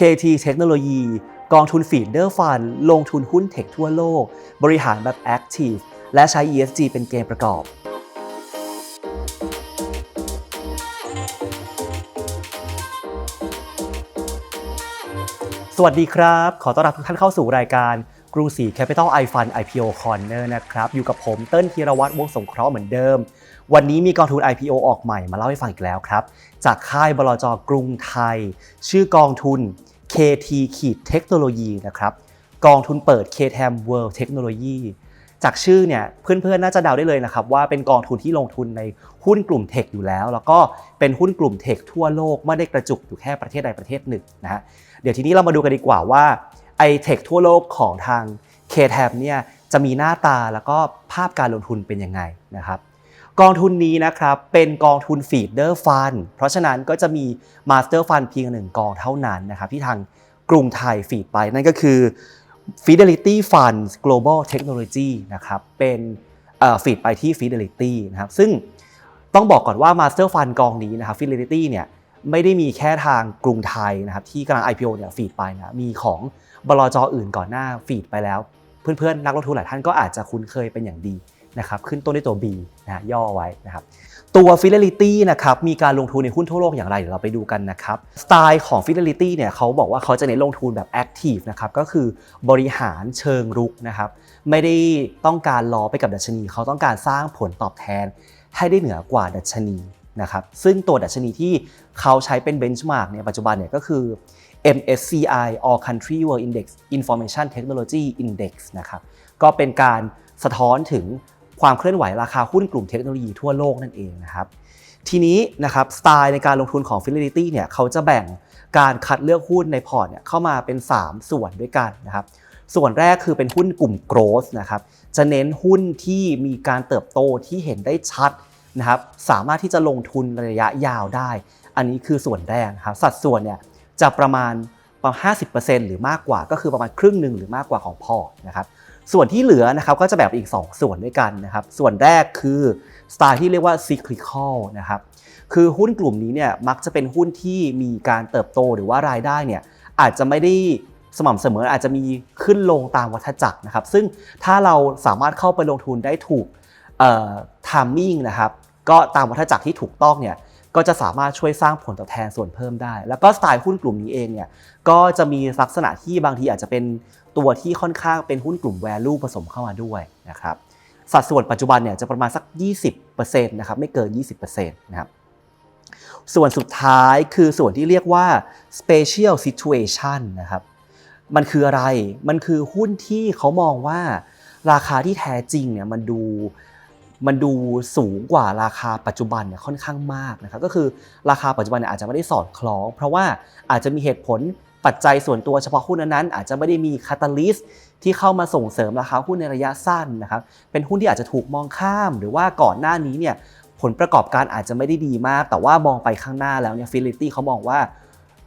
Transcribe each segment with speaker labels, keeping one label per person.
Speaker 1: KT เทคโนโลยีกองทุนฟีดเดอร์ฟันลงทุนหุ้นเทคทั่วโลก บริหารแบบ Active และใช้ ESG เป็นเกณฑ์ประกอบ สวัสดีครับ ขอต้อนรับทุกท่านเข้าสู่รายการ กรุงศรี Capital i Fund IPO Corner นะครับ อยู่กับผมเติ้ลธีรวัตรวงสงเคราะห์เหมือนเดิม วันนี้มีกองทุน IPO ออกใหม่มาเล่าให้ฟังอีกแล้วครับ จากค่ายบลจกรุงไทย ชื่อกองทุน KT ขีดเทคโนโลยีนะครับกองทุนเปิด KTM World Technology จากชื่อเนี่ยเพื่อนๆ น่าจะเดาได้เลยนะครับ ว่าเป็นกองทุนที่ลงทุนในหุ้นกลุ่มเทคอยู่แล้ว แล้วก็เป็นหุ้นกลุ่มเทคทั่วโลกไม่ได้กระจุกอยู่แค่ประเทศใดประเทศหนึ่งนะฮะเดี๋ยวทีนี้เรามาดูกันดีกว่าว่า ไอเทคทั่วโลกของทาง KTM เนี่ยจะมีหน้าตาแล้วก็ภาพการลงทุนเป็นยังไงนะครับกองทุนนี้นะครับเป็นกองทุนฟีดเดอร์ฟันเพราะฉะนั้นก็จะมีมาสเตอร์ฟันเพียงหนึ่งกองเท่านั้นนะครับที่ทางกรุงไทยฟีดไปนั่นก็คือ Fidelity Funds Global Technology นะครับเป็นฟีดไปที่ Fidelity นะครับซึ่งต้องบอกก่อนว่า Master Fund กองนี้นะครับ Fidelity เนี่ยไม่ได้มีแค่ทางกรุงไทยนะครับที่กำลัง IPO เนี่ยฟีดไปนะมีของ บลจออื่นก่อนหน้าฟีดไปแล้ว เพื่อนๆนักลงทุนหลายท่านก็อาจจะคุ้นเคยเป็นอย่างดีนะครับขึ้นต้นด้วยตัว B นะฮะย่อไว้นะครับตัว Fidelity นะครับมีการลงทุนในหุ้นทั่วโลกอย่างไรเดี๋ยวเราไปดูกันนะครับสไตล์ของ Fidelity เนี่ยเขาบอกว่าเขาจะเน้นลงทุนแบบ Active นะครับก็คือบริหารเชิงรุกนะครับไม่ได้ต้องการรอไปกับดัชนี เขาต้องการสร้างผลตอบแทนให้ได้เหนือกว่าดัชนีนะครับซึ่งตัวดัชนีที่เขาใช้เป็นเบนช์มาร์กเนี่ยปัจจุบันเนี่ยก็คือ MSCI All Country World Index Information Technology Index นะครับก็เป็นการสะท้อนถึงความเคลื่อนไหวราคาหุ้นกลุ่มเทคโนโลยีทั่วโลกนั่นเองนะครับทีนี้นะครับสไตล์ในการลงทุนของ Fidelity เนี่ยเขาจะแบ่งการคัดเลือกหุ้นในพอร์ตเนี่ยเข้ามาเป็น 3 ส่วนด้วยกันนะครับส่วนแรกคือเป็นหุ้นกลุ่ม growth นะครับจะเน้นหุ้นที่มีการเติบโตที่เห็นได้ชัดนะครับสามารถที่จะลงทุนระยะยาวได้ อันนี้คือส่วนแรกครับสัดส่วนเนี่ย จะประมาณประมาณ 50%หรือมากกว่าก็คือประมาณครึ่งหนึ่งหรือมากกว่าของพอร์ตนะครับส่วนที่เหลือนะครับก็จะแบ่งอีก 2 ส่วนด้วยกันนะครับส่วนแรกคือสไตล์ที่เรียกว่า cyclical นะครับคือหุ้นกลุ่มนี้เนี่ยมักจะเป็นหุ้นที่มีการเติบโตหรือว่ารายได้เนี่ยอาจจะไม่ได้สม่ำเสมออาจจะมีขึ้นลงตามวัฏจักรนะครับ ซึ่งถ้าเราสามารถเข้าไปลงทุนได้ถูกทามมิ่งนะครับก็ตามวัฏจักรที่ถูกต้องเนี่ย ก็จะสามารถช่วยสร้างผลตอบแทนส่วนเพิ่มได้ แล้วก็สไตล์หุ้นกลุ่มนี้เองเนี่ยก็จะมีลักษณะที่บางทีอาจจะเป็นตัวที่ค่อนข้างเป็นหุ้นกลุ่ม value ผสมเข้ามาด้วยนะครับสัดส่วนปัจจุบันเนี่ยจะประมาณสัก 20%นะครับไม่เกิน 20%นะครับส่วนสุดท้ายคือส่วนที่เรียกว่า special situation นะครับมันคืออะไร มันคือหุ้นที่เขามองว่าราคาที่แท้จริงเนี่ยมันดู มันดูสูงกว่าราคาปัจจุบันเนี่ยค่อนข้างมากนะครับก็คือราคาปัจจุบันเนี่ยอาจจะไม่ได้สอดคล้อง เพราะว่าอาจจะมีเหตุผลปัจจัยส่วนตัวเฉพาะหุ้นนั้นๆอาจจะไม่ได้มีคาตาลิสที่เข้ามาส่งเสริมราคาหุ้นในระยะสั้นนะครับเป็นหุ้นที่อาจจะถูกมองข้าม หรือว่าก่อนหน้านี้เนี่ยผลประกอบการอาจจะไม่ได้ดีมาก แต่ว่ามองไปข้างหน้าแล้วเนี่ยฟิลิตี้เขามองว่า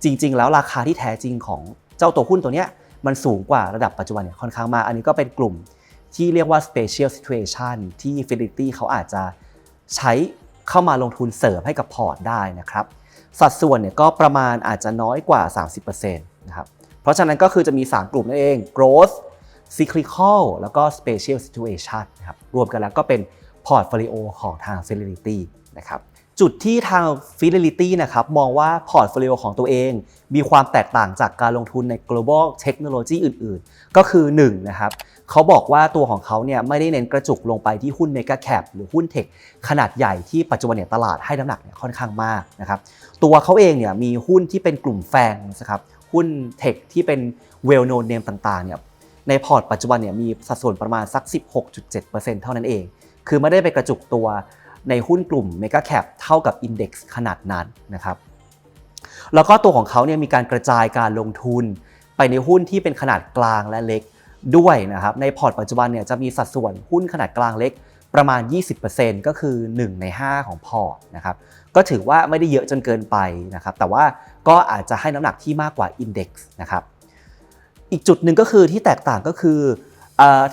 Speaker 1: จริง ๆ แล้วราคาที่แท้จริงของเจ้าตัวหุ้นตัวเนี้ยมันสูงกว่าระดับปัจจุบันเนี่ยค่อนข้างมาก อันนี้ก็เป็นกลุ่ม ที่เรียกว่า special situation ที่ Fidelity เขาอาจจะใช้เข้ามาลงทุนเสริมให้กับพอร์ตได้นะครับ สัดส่วนเนี่ยก็ประมาณอาจจะน้อยกว่า 30%นะครับ เพราะฉะนั้นก็คือจะมี 3 กลุ่มนั่นเอง growth cyclical แล้วก็ special situation นะครับ รวมกันแล้วก็เป็นพอร์ตโฟลิโอของทาง Fidelity นะครับ จุดที่ทาง Fidelity นะครับมองว่าพอร์ตโฟลิโอของตัวเอง มีความแตกต่างจากการลงทุนใน global technology อื่น ๆ ก็คือ1นะครับ เขาบอกว่าตัวของเขาเนี่ยไม่ได้เน้นกระจุกลงไปที่หุ้นเมกะแคปหรือหุ้นเทคขนาดใหญ่ที่ปัจจุบันเนี่ยตลาดให้น้ำหนักเนี่ยค่อนข้างมากนะครับตัวเขาเองเนี่ยมีหุ้นที่เป็นกลุ่มแฟงนะครับหุ้นเทคที่เป็นเวลโนเนมต่างๆเนี่ยในพอร์ตปัจจุบันเนี่ยมีสัดส่วนประมาณสัก 16.7%เท่านั้นเอง คือไม่ได้ไปกระจุกตัวในหุ้นกลุ่มเมกะแคปเท่ากับอินเด็กซ์ขนาดนั้นนะครับแล้วก็ตัวของเขาเนี่ยมีการกระจายการลงทุนไปในหุ้นที่เป็นขนาดกลางและเล็ก ด้วยนะครับในพอร์ตปัจจุบันเนี่ยจะมีสัดส่วนหุ้นขนาดกลางเล็กประมาณ 20%ก็คือ 1 ใน 5 ของพอร์ตนะครับก็ถือว่าไม่ได้เยอะจนเกินไปนะครับแต่ว่าก็อาจจะให้น้ำหนักที่มากกว่าอินเด็กซ์นะครับอีกจุดหนึ่งก็คือที่แตกต่างก็คือ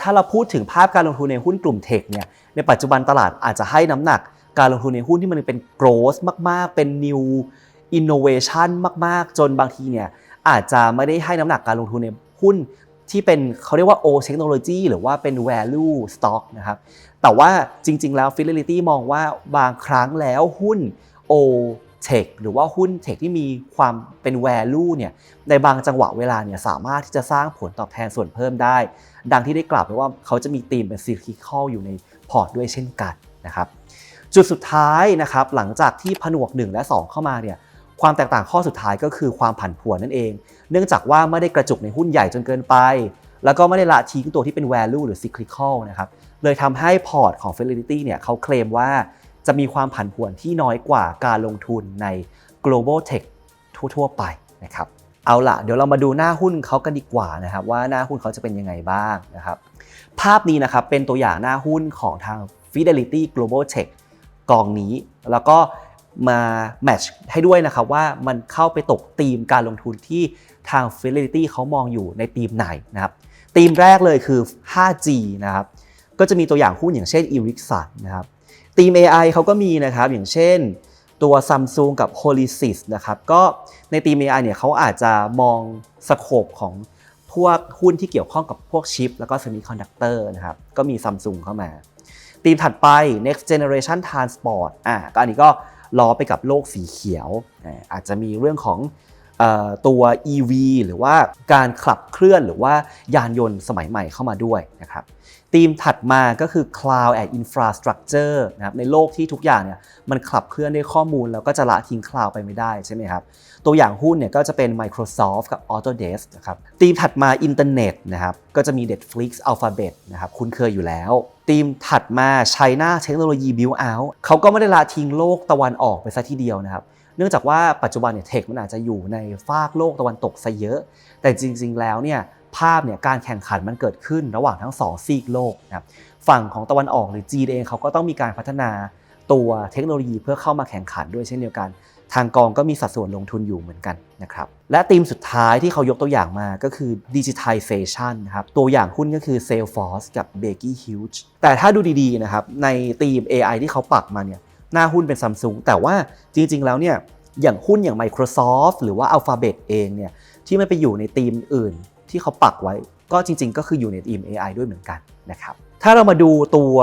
Speaker 1: ถ้าเราพูดถึงภาพการลงทุนในหุ้นกลุ่มเทคเนี่ยในปัจจุบันตลาดอาจจะให้น้ำหนักการลงทุนในหุ้นที่มันเป็น growth มาก ๆ เป็น new innovation มาก ๆ จนบางทีเนี่ยอาจจะไม่ได้ให้น้ำหนักการลงทุนในหุ้น ที่เป็นเขาเรียกว่า O technology หรือว่าเป็น value stock นะครับ แต่ว่าจริง ๆ แล้ว Fidelity มองว่าบางครั้งแล้วหุ้น O Tech หรือว่าหุ้น Tech ที่มีความเป็น value เนี่ยในบางจังหวะเวลาเนี่ยสามารถที่จะสร้างผลตอบแทนส่วนเพิ่มได้ ดังที่ได้กล่าวไปว่าเขาจะมีธีมเป็น cyclical อยู่ในพอร์ตด้วยเช่นกันนะครับจุดสุดท้ายนะครับหลังจากที่ผนวก 1 และ 2 เข้ามาเนี่ย ความแตกต่างข้อสุดท้ายก็คือความผันผวนนั่นเอง เนื่องจากว่าไม่ได้กระจุกในหุ้นใหญ่จนเกินไป แล้วก็ไม่ได้ละทิ้งตัวที่เป็น value หรือ cyclical นะครับ เลยทำให้พอร์ตของ Fidelity เนี่ยเขาเคลมว่าจะมีความผันผวนที่น้อยกว่าการลงทุนใน global tech ทั่ว ๆ ไปนะครับ เอาละเดี๋ยวเรามาดูหน้าหุ้นเขากันดีกว่านะครับว่าหน้าหุ้นเขาจะเป็นยังไงบ้างนะครับ ภาพนี้นะครับเป็นตัวอย่างหน้าหุ้นของทาง Fidelity Global Tech กองนี้ แล้วก็ มาแมทช์ให้ด้วยนะครับว่ามันเข้าไปตกธีมการลงทุนที่ทาง Fidelity เขามองอยู่ในธีมไหนนะครับธีมแรกเลยคือ 5G นะครับก็จะมีตัวอย่างหุ้นอย่างเช่น e r i c s o n นะครับธีม AI เขาก็มีนะครับอย่างเช่นตัว Samsung กับ Holisys นะครับก็ในธีม AI เนี่ยเขาอาจจะมองสโคปของพวกหุ้นที่เกี่ยวข้องกับพวกชิป แล้วก็ Semiconductor นะครับก็มี Samsung เข้ามาธีมถัดไป next generation transport อ่าก็อันนี้ก็ ล้อไปกับโลกสีเขียว อาจจะมีเรื่องของเออตัว EV หรือว่าการขับเคลื่อนหรือว่ายานยนต์สมัยใหม่เข้ามาด้วยนะครับ ธีมถัดมาก็คือ cloud and infrastructure นะครับในโลกที่ทุกอย่างเนี่ยมันขับเคลื่อนด้วยข้อมูล แล้วก็จะละทิ้ง cloud ไปไม่ได้ใช่ไหมครับ ตัวอย่างหุ้นเนี่ยก็จะเป็น Microsoft กับ Autodesk นะครับธีมถัดมาอินเทอร์เน็ตนะครับก็จะมี Netflix Alphabet นะครับคุ้นเคยอยู่แล้วธีมถัดมา China Technology Build Out เขาก็ไม่ได้ละทิ้งโลกตะวันออกไปซะทีเดียวนะครับเนื่องจากว่าปัจจุบันเนี่ยเทคมันอาจจะอยู่ในฟากโลกตะวันตกซะเยอะ แต่จริง ๆ แล้วเนี่ย ภาพเนี่ยการแข่งขันมันเกิดขึ้นระหว่างทั้งสองซีกโลกนะครับฝั่งของตะวันออกหรือจีนเองเขาก็ต้องมีการพัฒนาตัวเทคโนโลยีเพื่อเข้ามาแข่งขันด้วยเช่นเดียวกัน ทางกองก็มีสัดส่วนลงทุนอยู่เหมือนกันนะครับและธีมสุดท้ายที่เขายกตัวอย่างมาก็คือ digitization นะครับตัวอย่างหุ้นก็คือ Salesforce กับ Baker Hughes แต่ถ้าดูดีๆนะครับในธีม AI ที่เขาปักมาเนี่ยหน้าหุ้นเป็น Samsung แต่ว่าจริงๆแล้วเนี่ยอย่างหุ้นอย่าง Microsoft หรือว่า Alphabet เองเนี่ยที่ไม่ไปอยู่ในธีมอื่น ที่เขาปักไว้ก็จริง ๆ ก็คืออยู่ในธีม AI ด้วยเหมือนกันนะครับถ้าเรามาดูตัว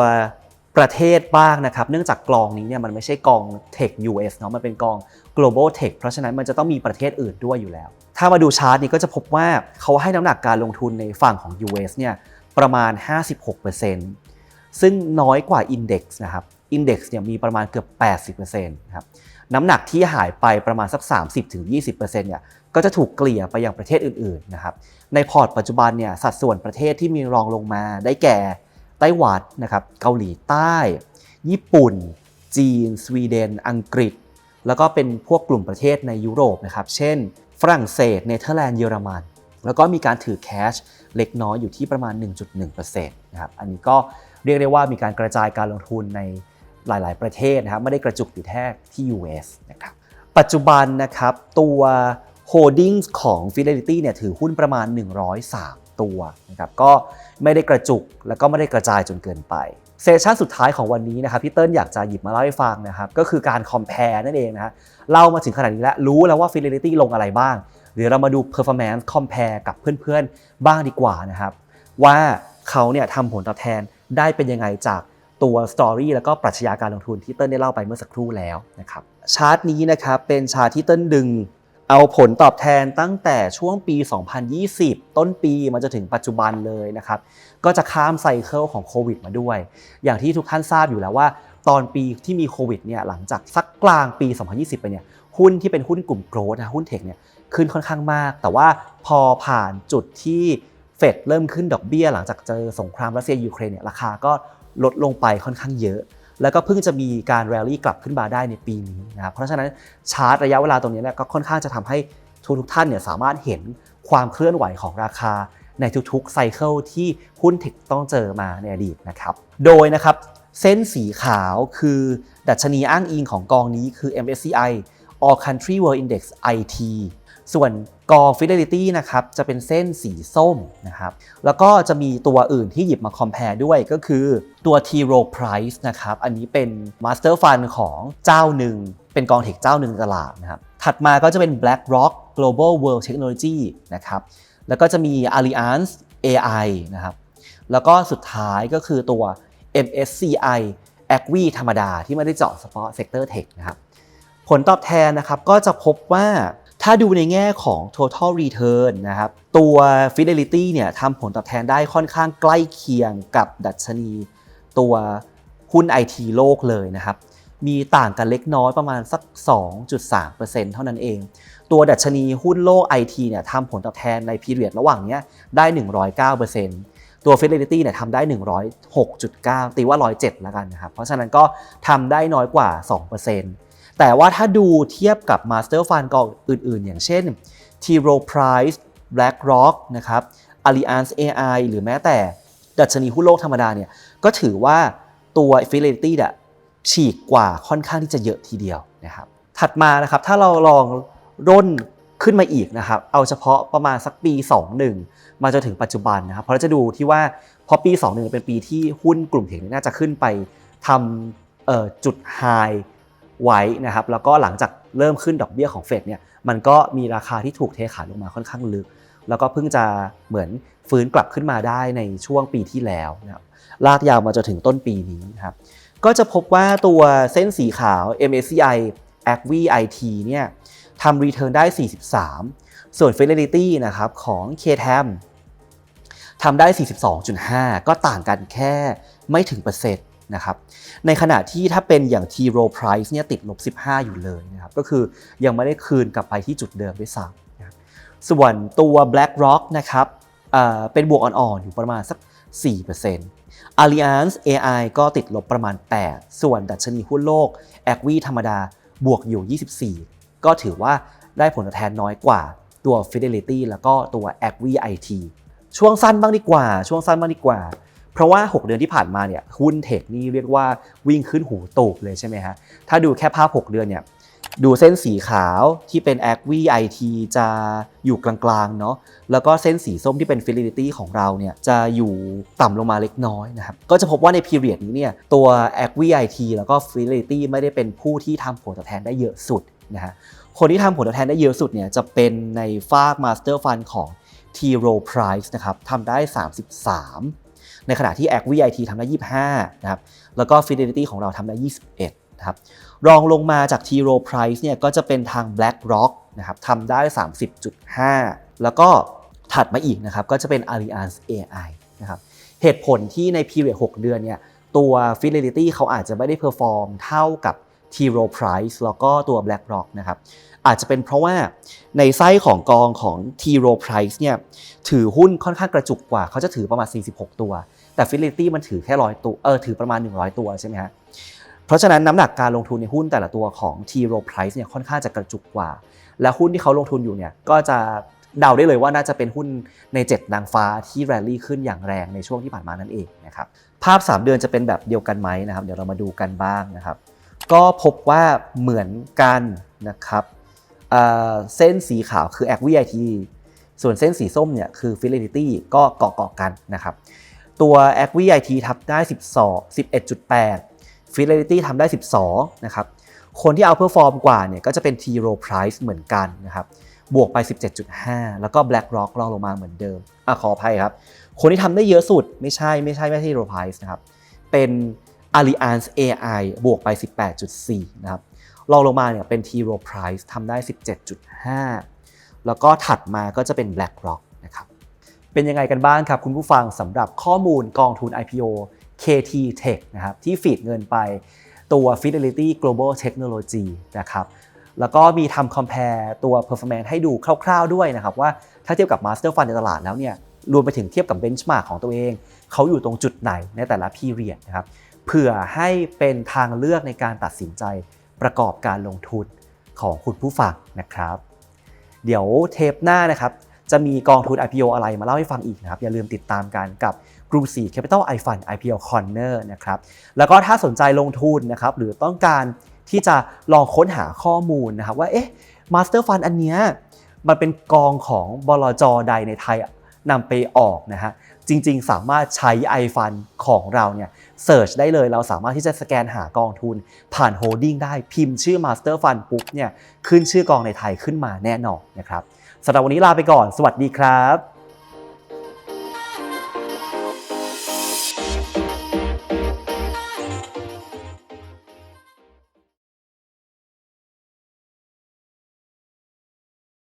Speaker 1: ประเทศบ้างนะครับ เนื่องจากกองนี้เนี่ยมันไม่ใช่กอง Tech US เนาะมันเป็นกอง Global Tech เพราะฉะนั้นมันจะต้องมีประเทศอื่นด้วยอยู่แล้ว ถ้ามาดูชาร์ตนี้ก็จะพบว่าเขาให้น้ำหนักการลงทุนในฝั่งของ US เนี่ยประมาณ 56%ซึ่งน้อยกว่า Index นะครับ Index เนี่ยมีประมาณเกือบ 80%นะครับน้ำหนักที่หายไปประมาณสัก 30-20%เนี่ยก็จะถูกเกลี่ยไปยังประเทศอื่นๆนะครับ ในพอร์ตปัจจุบันเนี่ยสัดส่วนประเทศที่มีรองลงมาได้แก่ไต้หวันนะครับเกาหลีใต้ ญี่ปุ่น จีน สวีเดน อังกฤษ แล้วก็เป็นพวกกลุ่มประเทศในยุโรปนะครับเช่น ฝรั่งเศสเนเธอร์แลนด์เยอรมัน แล้วก็มีการถือแคชเล็กน้อยอยู่ที่ประมาณ 1.1%นะครับอันนี้ก็เรียกได้ว่ามีการกระจายการลงทุนในหลาย ๆ ประเทศนะครับไม่ได้กระจุกอยู่แค่ที่ US นะครับปัจจุบันนะครับตัว Holdings ของ Fidelity เนี่ยถือหุ้นประมาณ 103 ตัวนะครับก็ไม่ได้กระจุกแล้วก็ไม่ได้กระจายจนเกินไปเซสชันสุดท้ายของวันนี้นะครับพี่เติ้ลอยากจะหยิบมาเล่าให้ฟังนะครับก็คือการ compare นั่นเองนะฮะเล่ามาถึงขนาดนี้แล้วรู้แล้วว่า Fidelity ลงอะไรบ้างเดี๋ยวเรามาดู performance compare กับเพื่อนๆ บ้างดีกว่านะครับว่าเขาเนี่ยทำผลตอบแทนได้เป็นยังไงจากตัว Story แล้วก็ปรัชญาการลงทุนที่เติ้ลได้เล่าไปเมื่อสักครู่แล้วนะครับชาร์ตนี้นะครับเป็นชาร์ตที่เติ้ลดึง เอาผลตอบแทนตั้งแต่ช่วงปี 2020 ต้นปีมาจนถึงปัจจุบันเลยนะครับ ก็จะข้ามไซเคิลของโควิดมาด้วย อย่างที่ทุกท่านทราบอยู่แล้วว่า ตอนปีที่มีโควิดเนี่ยหลังจากสักกลางปี 2020 ไปเนี่ยหุ้นที่เป็นหุ้นกลุ่มโกรดนะหุ้นเทคเนี่ยขึ้นค่อนข้างมาก แต่ว่าพอผ่านจุดที่เฟดเริ่มขึ้นดอกเบี้ย หลังจากเจอสงครามรัสเซียยูเครนเนี่ยราคาก็ลดลงไปค่อนข้างเยอะ แล้วก็เพิ่งจะมีการแรลลี่กลับขึ้นมาได้ในปีนี้นะครับเพราะฉะนั้นชาร์ตระยะเวลาตรงนี้เนี่ยก็ค่อนข้างจะทำให้ทุกทุกท่านเนี่ยสามารถเห็นความเคลื่อนไหวของราคาในทุกๆไซเคิลที่หุ้นเทคต้องเจอมาในอดีตนะครับ โดยนะครับเส้นสีขาวคือดัชนีอ้างอิงของกองนี้คือ MSCI All Country World Index IT ส่วน กอง Fidelity นะครับจะเป็นเส้นสีส้มนะครับแล้วก็จะมีตัวอื่นที่หยิบมา compare ด้วยก็คือตัว T Row Price นะครับอันนี้เป็น Master Fund ของเจ้าหนึ่ง เป็นกองเทคเจ้าหนึ่งตลาดนะครับถัดมาก็จะเป็น BlackRock Global World Technology นะครับแล้วก็จะมี Allianz AI นะครับแล้วก็สุดท้ายก็คือตัว MSCI a g v ธรรมดาที่ไม่ได้เจาะเฉพาะเซกเตอร์เทคนะครับผลตอบแทนนะครับก็จะพบว่า ถ้าดูในแง่ของ total return นะครับ ตัว Fidelity เนี่ยทำผลตอบแทนได้ค่อนข้างใกล้เคียงกับดัชนี ตัวหุ้น IT โลกเลยนะครับ มีต่างกันเล็กน้อยประมาณสัก 2.3%เท่านั้นเอง ตัวดัชนีหุ้นโลก IT เนี่ยทำผลตอบแทนในพีเรียดระหว่างนี้ได้ 109%ตัว Fidelity เนี่ยทำได้ 106.9 ตีว่า 107 แล้วกันนะครับ เพราะฉะนั้นก็ทำได้น้อยกว่า 2% แต่ว่าถ้าดูเทียบกับ Master Fund กองอื่น ๆ อย่างเช่น T. r o Price BlackRock นะครับ Allianz AI หรือแม้แต่ดัชนีหุ้นโลกธรรมดาเนี่ยก็ถือว่าตัว Fidelity เนี่ยฉีกกว่าค่อนข้างที่จะเยอะทีเดียวนะครับ ถัดมานะครับถ้าเราลองร่นขึ้นมาอีกนะครับ เอาเฉพาะประมาณสักปี 21 มาจนถึงปัจจุบันนะครับ เพราะเราจะดูที่ว่าพอปี 21 เป็นปีที่หุ้นกลุ่มเทคน่าจะขึ้นไปทำจุดไฮ ไว้นะครับแล้วก็หลังจากเริ่มขึ้นดอกเบี้ยของเฟดเนี่ยมันก็มีราคาที่ถูกเทขายลงมาค่อนข้างลึก แล้วก็เพิ่งจะเหมือนฟื้นกลับขึ้นมาได้ในช่วงปีที่แล้วนะครับลากยาวมาจนถึงต้นปีนี้นะครับก็จะพบว่าตัวเส้นสีขาว MSCI a g v IT เนี่ยทำ return ได้ 43 ส่วน Fidelity นะครับของ KTM ทำได้ 42.5 ก็ต่างกันแค่ไม่ถึงเปอร์เซ็นต์ นะครับในขณะที่ถ้าเป็นอย่าง T. Rowe Price เนี่ยติดลบ 15 อยู่เลยนะครับก็คือยังไม่ได้คืนกลับไปที่จุดเดิมด้วยซ้ำนะส่วนตัว BlackRock นะครับเเป็นบวกอ่อนๆ อยู่ประมาณสัก 4% Allianz AI ก็ติดลบประมาณ 8 ส่วนดัชนีหุ้นโลก a g v ธรรมดาบวกอยู่ 24 ก็ถือว่าได้ผลตอบแทนน้อยกว่าตัว Fidelity แล้วก็ตัว a g v IT ช่วงสั้นบ้างดีกว่า ช่วงสั้นบ้างดีกว่า เพราะว่า 6 เดือนที่ผ่านมาเนี่ยหุ้นเทคนี่เรียกว่าวิ่งขึ้นหูตูบเลยใช่ไหมฮะถ้าดูแค่ภาพ 6 เดือนเนี่ยดูเส้นสีขาวที่เป็น a g v IT จะอยู่กลางๆเนาะแล้วก็เส้นสีส้มที่เป็น Fidelity ของเราเนี่ยจะอยู่ต่ำลงมาเล็กน้อยนะครับก็จะพบว่าใน period นี้เนี่ยตัว a g v IT แล้วก็ Fidelity ไม่ได้เป็นผู้ที่ทำผลตอบแทนได้เยอะสุดนะฮะคนที่ทำผลตอบแทนได้เยอะสุดเนี่ยจะเป็นในฝาก Master Fund ของ T. Rowe Price นะครับทำได้ 33 ในขณะที่ a g v IT ทำได้ 25 นะครับ แล้วก็ Fidelity ของเราทำได้ 21 นะครับ รองลงมาจาก T. Rowe Price เนี่ยก็จะเป็นทาง BlackRock นะครับทำได้ 30.5 แล้วก็ถัดมาอีกนะครับก็จะเป็น Allianz AI นะครับ เหตุผลที่ใน period 6 เดือนเนี่ยตัว Fidelity เขาอาจจะไม่ได้ perform เท่ากับ T. Rowe Price แล้วก็ตัว BlackRock นะครับอาจจะเป็นเพราะว่าในไส้ของกองของ T. Rowe Price เนี่ยถือหุ้นค่อนข้างกระจุกกว่า เขาจะถือประมาณ 46 ตัว แต่ Fidelity มันถือแค่ร้อยตัวเออถือประมาณ 100 ตัวใช่ไหมฮะเพราะฉะนั้นน้ำหนักการลงทุนในหุ้นแต่ละตัวของ T. Rowe Price เนี่ยค่อนข้างจะกระจุกกว่า และหุ้นที่เขาลงทุนอยู่เนี่ยก็จะเดาได้เลยว่าน่าจะเป็นหุ้นใน 7 นางฟ้าที่แรลลี่ขึ้นอย่างแรงในช่วงที่ผ่านมานั่นเองนะครับภาพ 3 เดือนจะเป็นแบบเดียวกันไหมนะครับเดี๋ยวเรามาดูกันบ้างนะครับ ก็พบว่าเหมือนกันนะครับเส้นสีขาวคือ a g v IT ส่วนเส้นสีส้มเนี่ยคือ Fidelity ก็เกาะเกาะกันนะครับ ตัว a g v IT ทำได้ 12 11.8 Fidelity ทำได้ 12 นะครับ คนที่เอาเพอร์ฟอร์มกว่าเนี่ยก็จะเป็น T. r o Price เหมือนกันนะครับ บวกไป 17.5 แล้วก็ BlackRock รองลงมาเหมือนเดิมอะขออภัยครับ คนที่ทำได้เยอะสุดไม่ใช่ไม่ใช่ไม่ใช่ Rowe Price นะครับ เป็น Allianz AI บวกไป 18.4 นะครับรองลงมาเนี่ยเป็น T. Rowe Price ทำได้ 17.5 แล้วก็ถัดมาก็จะเป็น BlackRock นะครับ เป็นยังไงกันบ้างครับ คุณผู้ฟังสำหรับข้อมูลกองทุน IPO KT Tech นะครับที่ฟีดเงินไปตัว Fidelity Global Technology นะครับแล้วก็มีทำ compare ตัว performance ให้ดูคร่าวๆด้วยนะครับ ว่าถ้าเทียบกับ Master Fund ในตลาดแล้วเนี่ยรวมไปถึงเทียบกับ benchmark ของตัวเอง เขาอยู่ตรงจุดไหนในแต่ละ period นะครับ เผื่อให้เป็นทางเลือกในการตัดสินใจประกอบการลงทุนของคุณผู้ฟังนะครับ เดี๋ยวเทปหน้านะครับ จะมีกองทุน IPO อะไรมาเล่าให้ฟังอีกนะครับ อย่าลืมติดตามกันกับกรุงศรี Capital i Fund IPO Corner นะครับ แล้วก็ถ้าสนใจลงทุนนะครับ หรือต้องการที่จะลองค้นหาข้อมูลนะครับ ว่าเอ๊ะ Master Fund อันเนี้ยมันเป็นกองของบลจใดในไทย นำไปออกนะฮะจริง ๆ สามารถใช้ iFund ของเราเนี่ยเสิร์ชได้เลยเราสามารถที่จะสแกนหากองทุน ผ่านโฮดดิ้งได้พิมพ์ชื่อ Master Fund ปุ๊บเนี่ยขึ้นชื่อกองในไทยขึ้นมาแน่นอนนะครับสำหรับวันนี้ลาไปก่อน สวัสดีครับ